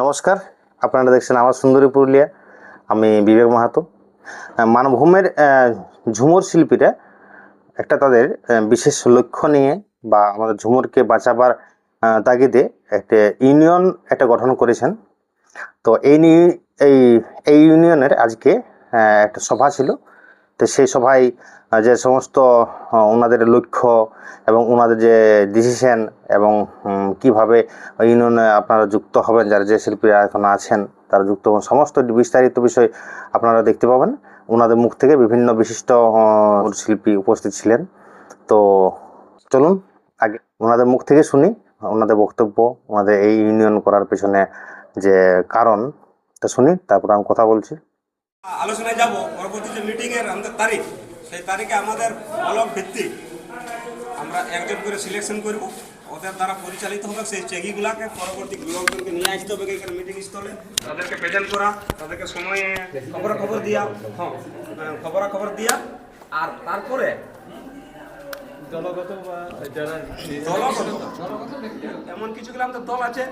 নমস্কার, আপনারা দেখছেন আমার সুন্দরী পুরুলিয়া। আমি বিবেক মাহাতো। মানভূমের ঝুমুর শিল্পীরা একটা তাদের বিশেষ লক্ষ্য নিয়ে বা আমাদের ঝুমুরকে বাঁচাবার তাগিদে একটা ইউনিয়ন একটা গঠন করেছেন। তো এই নিয়ে, এই এই ইউনিয়নের আজকে একটা সভা ছিল। তো সেই সভায় যে সমস্ত ওনাদের লক্ষ্য এবং ওনাদের যে ডিসিশন এবং কীভাবে ইউনিয়নে আপনারা যুক্ত হবেন, যারা যে শিল্পীরা এখন আছেন, তারা যুক্ত হবেন, সমস্ত বিস্তারিত বিষয় আপনারা দেখতে পাবেন। ওনাদের মুখ থেকে বিভিন্ন বিশিষ্ট শিল্পী উপস্থিত ছিলেন। তো চলুন, আগে ওনাদের মুখ থেকে শুনি, ওনাদের বক্তব্য, ওনাদের এই ইউনিয়ন করার পেছনে যে কারণ, তা শুনি, তারপর আমি কথা বলছি। আলোচনায় যাব। পরবর্তী যে মিটিং এর আমাদের তারিখ সেই তারিখে আমাদের অলক ভিত্তিক আমরা একজন করে সিলেকশন করব। ওদের দ্বারা পরিচালিত হবে সেই চেকিগুলাকে পরবর্তী লোকজনকে নিয়ে আসতে হবে এখানে মিটিং স্থলে তাদেরকে প্রেজেন্ট করা তাদেরকে সময়ে খবর খবর দিয়া। হ্যাঁ খবর খবর দিয়া। আর তারপরে দলগত বা যারা দলগত। এমন কিছুগুলো আমাদের দল আছে?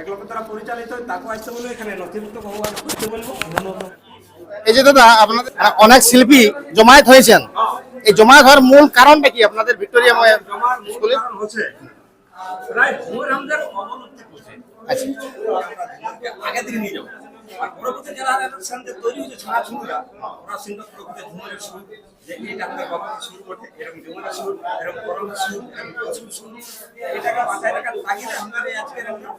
এক দ্বারা পরিচালিত তাকে আসতে বলব এখানে নথিভুক্ত ভগবান করতে বলব। এই যে দাদা আপনাদের অনেক শিল্পী জমায়েত হয়েছেন। এই জমায়েত হওয়ার মূল কারণটা কি আপনাদের ভিক্টোরিয়া স্কুলে? হচ্ছে প্রায় ভূমির আমাদের অবনতি করছে আচ্ছা। আগে থেকে নিয়ে যাব। আর পরবর্তী যারা তৈরি হয়েছে ছাড়া ছুঁড়া ওরা সিন্ধু প্রকৃতির সুর যে এটা আমাদের বাবা শুরু করতে এরকম সুর এরকম সুর এরকম প্রচুর সুর এটাকে মাথায় রাখার তাগিদে আমাদের এই আজকের আমরা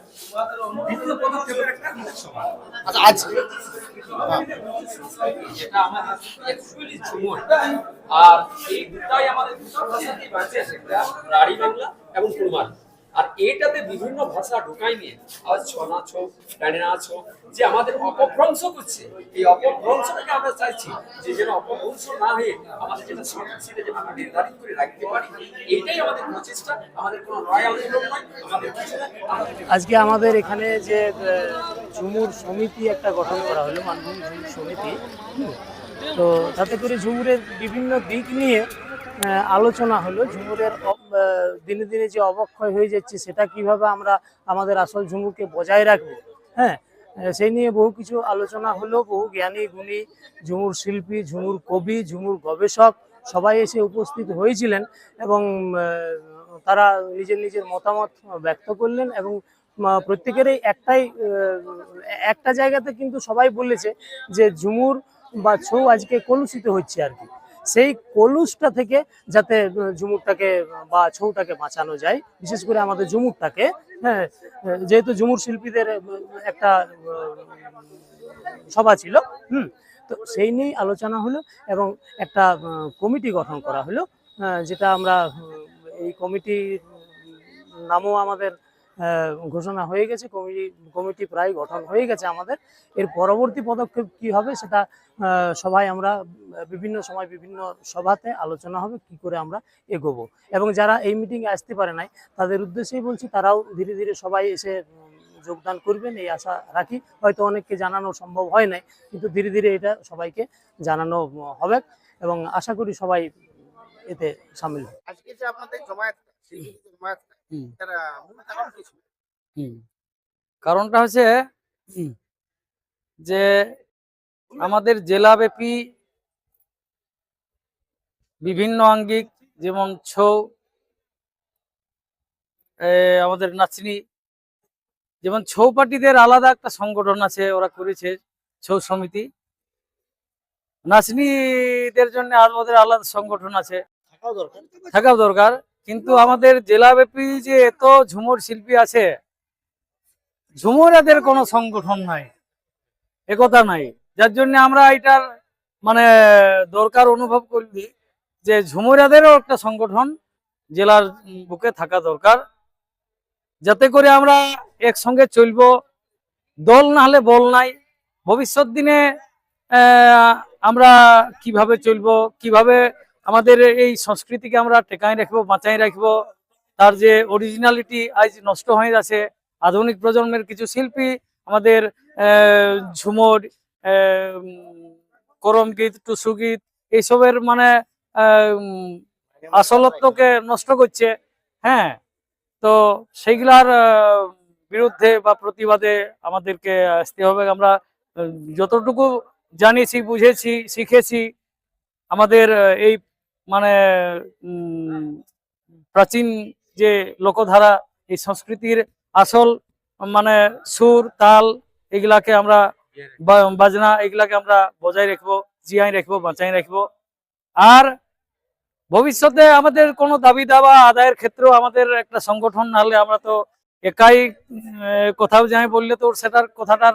দ্বিতীয় পদক্ষেপের একটা সভা আচ্ছা আজ যেটা আমাদের অ্যাকচুয়ালি ঝুমুর আর এই দুটাই আমাদের দুটো ভাষাতেই বাঁচে সেটা রাঢ়ী বাংলা এবং কুরমার আর এটাতে বিভিন্ন ভাষা ঢুকাই নিয়ে আজ ছৌ নাচ হোক নাচ হোক যে আমাদের অপভ্রংশ করছে, এই অপভ্রংশটাকে আমরা চাইছি যে যেন অপভ্রংশ না হয়ে আমাদের যেটা সংস্কৃতিতে যেন আমরা নির্ধারিত করে রাখতে পারি এটাই আমাদের প্রচেষ্টা, আমাদের কোনো রয়্যাল নয়, আমাদের আজকে আমাদের এখানে যে ঝুমুর সমিতি একটা গঠন করা হলো, মানভূমি ঝুমুর সমিতি। তো তাতে করে ঝুমুরের বিভিন্ন দিক নিয়ে আলোচনা হলো, ঝুমুরের দিনে দিনে যে অবক্ষয় হয়ে যাচ্ছে, সেটা কীভাবে আমরা আমাদের আসল ঝুমুরকে বজায় রাখব? হ্যাঁ সেই নিয়ে বহু কিছু আলোচনা হলো, বহু জ্ঞানী, গুণী, ঝুমুর শিল্পী, ঝুমুর কবি, ঝুমুর গবেষক সবাই এসে উপস্থিত হয়েছিলেন এবং তারা নিজের নিজের মতামত ব্যক্ত করলেন এবং প্রত্যেকেরই একটাই একটা জায়গাতে কিন্তু সবাই বলেছে যে ঝুমুর বা ছৌ আজকে কলুষিত হচ্ছে আর কি। সেই কলুষটা থেকে যাতে ঝুমুরটাকে বা ছৌটাকে বাঁচানো যায়, বিশেষ করে আমাদের ঝুমুরটাকে হ্যাঁ যেহেতু ঝুমুর শিল্পীদের একটা সভা ছিল, হুম, তো সেই নিয়েই আলোচনা হলো এবং একটা কমিটি গঠন করা হলো যেটা আমরা এই কমিটি নামও আমাদের ঘোষণা হয়ে গেছে, কমিটি কমিটি প্রায় গঠন হয়ে গেছে আমাদের। এর পরবর্তী পদক্ষেপ কি হবে সেটা সবাই আমরা বিভিন্ন সময় বিভিন্ন সভাতে আলোচনা হবে, কি করে আমরা এগোবো। এবং যারা এই মিটিংয়ে আসতে পারে নাই, তাদের উদ্দেশ্যেই বলছি, তারাও ধীরে ধীরে সবাই এসে যোগদান করবেন, এই আশা রাখি। হয়তো অনেককে জানানো সম্ভব হয় নাই, কিন্তু ধীরে ধীরে এটা সবাইকে জানানো হবে এবং আশা করি সবাই এতে সামিল হবে। আজকে যে আপনাদের জমায়েত জমায়েত কারণটা হচ্ছে যে আমাদের জেলাব্যাপী বিভিন্ন আঙ্গিক যেমন ছৌ আমাদের নাচনি যেমন ছৌ পার্টিদের আলাদা একটা সংগঠন আছে ওরা করেছে ছৌ সমিতি। নাচনিদের জন্য আমাদের আলাদা সংগঠন আছে। থাকাও দরকার। কিন্তু আমাদের জেলাব্যাপী যে এত ঝুমুর শিল্পী আছে ঝুমুর ঝুমুরাদের কোনো সংগঠন নাই একতা নাই। যার জন্য আমরা এটার মানে দরকার অনুভব করলি যে ঝুমুরাদেরও একটা সংগঠন জেলার বুকে থাকা দরকার, যাতে করে আমরা একসঙ্গে চলবো। দল না হলে বল নাই। ভবিষ্যৎ দিনে আমরা কীভাবে চলবো, কীভাবে আমাদের এই সংস্কৃতিকে আমরা টেকায় রাখব বাঁচাই রাখব। তার যে অরিজিনালিটি আজ নষ্ট হয়ে যাচ্ছে, আধুনিক প্রজন্মের কিছু শিল্পী আমাদের ঝুমর করম গীত টুসু গীত এইসবের মানে আসলত্বকে নষ্ট করছে। হ্যাঁ তো সেইগুলার বিরুদ্ধে বা প্রতিবাদে আমাদেরকে আসতে হবে। আমরা যতটুকু জানিয়েছি, বুঝেছি, শিখেছি, আমাদের এই মানে প্রাচীন যে লোকধারা, এই সংস্কৃতির আসল মানে সুর, তাল, এগুলাকে আমরা বাজনা, এগুলাকে আমরা বজায় রাখব, জিয়াই রাখব, বাঁচাই রাখব। আর ভবিষ্যতে আমাদের কোনো দাবি দাবা, আদায়ের ক্ষেত্রেও আমাদের একটা সংগঠন না হলে আমরা তো একাই কোথাও যাই বললে তো সেটার কথাটার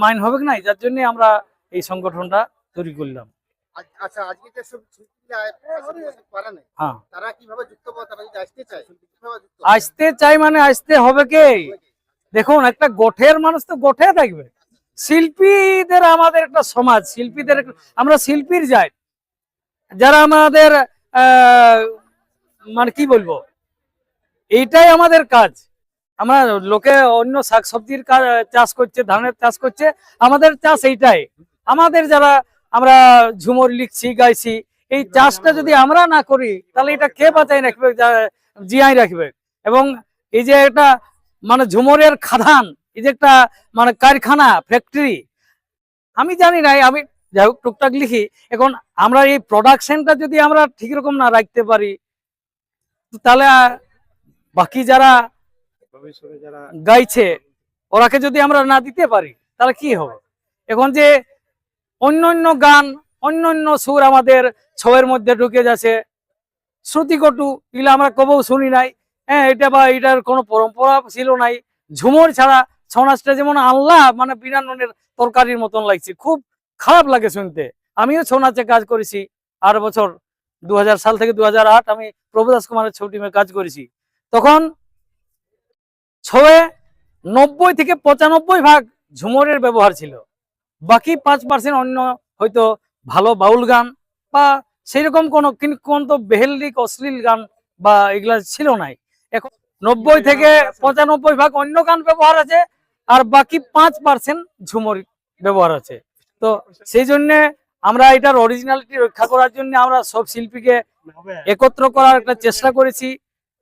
মাইন হবে না যার জন্য আমরা এই সংগঠনটা তৈরি করলাম। আচ্ছা আজকে যে হ্যাঁ তারা কীভাবে যুক্ত তারা যদি আসতে চায় কীভাবে যুক্ত হবে? আসতে চাই মানে আসতে হবে কে? দেখুন একটা গোঠের মানুষ তো গোঠে থাকবে। শিল্পীদের আমাদের একটা সমাজ শিল্পীদের আমরা শিল্পীর যাই। যারা আমাদের মানে কি বলব? এইটাই আমাদের কাজ। আমরা লোকে অন্য শাকসবজির চাষ করছে ধানের চাষ করছে আমাদের চাষ এইটাই। আমাদের যারা আমরা ঝুমর লিখছি, গাইছি। এই চাষটা যদি আমরা না করি, তাহলে এটা কে বাঁচাই রাখবে? জিয়াই রাখবে। এবং এই যে একটা মানে ঝুমরের খাদান, এই যে একটা মানে কারখানা ফ্যাক্টরি আমি জানি না, আমি যাই হোক, টুকটাক লিখি। এখন আমরা এই প্রোডাকশনটা যদি আমরা ঠিক রকম না রাখতে পারি তাহলে বাকি যারা গাইছে, ওরাকে যদি আমরা না দিতে পারি, তাহলে কি হবে? এখন যে অন্য গান অন্য সুর আমাদের ছয়ের মধ্যে ঢুকে যাচ্ছে। শ্রুতিকটু, এগুলো আমরা কবেও শুনি নাই। হ্যাঁ এটা বা এটার কোনো পরম্পরা ছিল নাই। ঝুমর ছাড়া ছৌ নাচটা যেমন আল্লাহ মানে বিনা নুনের তরকারির মতন লাগছে। খুব খারাপ লাগে শুনতে। আমিও ছৌ নাচে কাজ করেছি। আর বছর দু হাজার সাল থেকে দু হাজার আট আমি প্রভুদাস কুমারের ছৌ টিমে কাজ করেছি। তখন ছয়ে নব্বই থেকে পঁচানব্বই ভাগ ঝুমরের ব্যবহার ছিল। বাকি পাঁচ পার্সেন্ট অন্য হয়তো ভালো বাউল গান বা সেইরকম কোনো কিন- কোন তো বেহেলিক অশ্লীল গান বা এগুলা ছিল নাই। এখন নব্বই থেকে পঁচানব্বই ভাগ অন্য গান ব্যবহার আছে আর বাকি পাঁচ পার্সেন্ট ঝুমর ব্যবহার আছে। তো সেই জন্য আমরা এটার অরিজিনালিটি রক্ষা করার জন্য আমরা সব শিল্পীকে একত্র করার একটা চেষ্টা করেছি।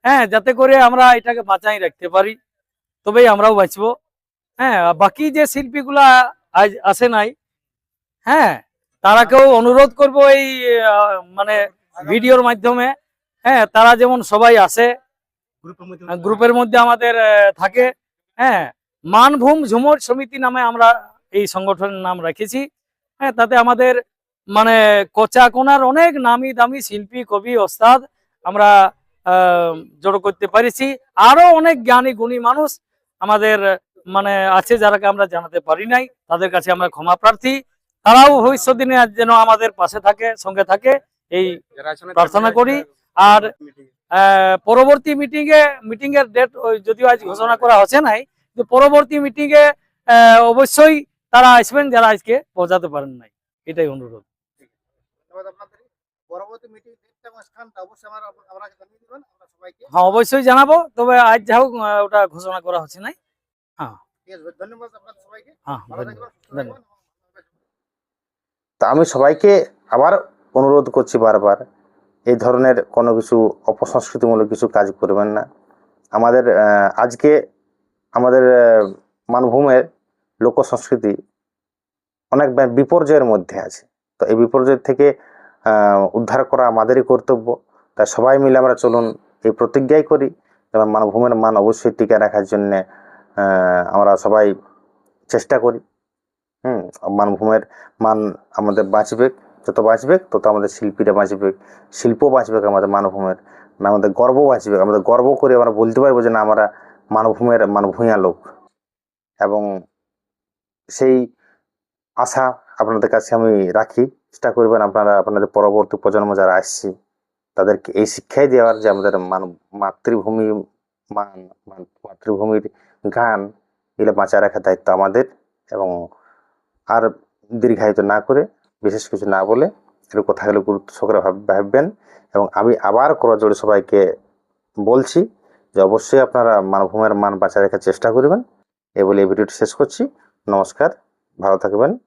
হ্যাঁ যাতে করে আমরা এটাকে বাঁচাই রাখতে পারি। তবেই আমরাও বাঁচবো। হ্যাঁ বাকি যে শিল্পীগুলা আজ আসে নাই। হ্যাঁ তারাকেও অনুরোধ করব এই মানে ভিডিওর মাধ্যমে। হ্যাঁ তারা যেমন সবাই আসে গ্রুপের মধ্যে আমাদের থাকে। হ্যাঁ মানভূম ঝুমর সমিতি নামে আমরা এই সংগঠনের নাম রেখেছি। হ্যাঁ তাতে আমাদের মানে কোচা কোনার অনেক নামি দামি শিল্পী কবি ওস্তাদ আমরা জড়ো করতে পেরেছি। আরও অনেক জ্ঞানী গুণী মানুষ আমাদের মানে আছে যারাকে আমরা জানাতে পারি নাই তাদের কাছে আমরা ক্ষমা প্রার্থী। তারাও ভবিষ্যৎ দিনে যেন আমাদের পাশে থাকে সঙ্গে থাকে এই প্রার্থনা করি। আর পরবর্তী মিটিং এ মিটিং এর ডেট যদিও আজ ঘোষণা করা হচ্ছে নাই যে পরবর্তী মিটিং এ অবশ্যই তারা আসবেন যারা আজকে পৌঁছাতে পারেন নাই। এটাই অনুরোধ। হ্যাঁ অবশ্যই জানাব। তবে আজ যা হোক ওটা ঘোষণা করা হচ্ছে নাই। ঠিক ধন্যবাদ আপনাদের সবাইকে। হ্যাঁ ধন্যবাদ। থাকবেন তা আমি সবাইকে আবার অনুরোধ করছি বারবার এই ধরনের কোনো কিছু অপসংস্কৃতিমূলক কিছু কাজ করবেন না। আমাদের আজকে আমাদের মানভূমের লোক সংস্কৃতি অনেক বিপর্যয়ের মধ্যে আছে। তো এই বিপর্যয় থেকে উদ্ধার করা আমাদেরই কর্তব্য। তাই সবাই মিলে আমরা চলুন এই প্রতিজ্ঞাই করি এবং মানভূমের মান অবশ্যই টিকে রাখার জন্যে আমরা সবাই চেষ্টা করি। হুম, মানভূমের মান আমাদের বাঁচবে। যত বাঁচবে, তত আমাদের শিল্পীরা বাঁচবে। শিল্প বাঁচবে আমাদের মানভূমের। আমাদের গর্ব বাঁচবে। আমাদের গর্ব করে আমরা বলতে পারব যে না, আমরা মানভূমের মানভূঁয়া লোক। এবং সেই আশা আপনাদের কাছে আমি রাখি। চেষ্টা করবেন আপনারা, আপনাদের পরবর্তী প্রজন্ম যারা আসছে, তাদেরকে এই শিক্ষাই দেওয়ার যে আমাদের মান, মাতৃভূমি মান- মাতৃভূমির গান, এগুলো বাঁচায় রাখার দায়িত্ব আমাদের এবং আর দীর্ঘায়িত না করে, বিশেষ কিছু না বলে এর কথাগুলো গুরুত্ব সহকারে ভাব- ভাববেন এবং আমি আবার করজোড়ে সবাইকে বলছি যে অবশ্যই আপনারা মানভূমের মান বাঁচায় রাখার চেষ্টা করবেন। এ বলে এই ভিডিওটি শেষ করছি। নমস্কার, ভালো থাকবেন।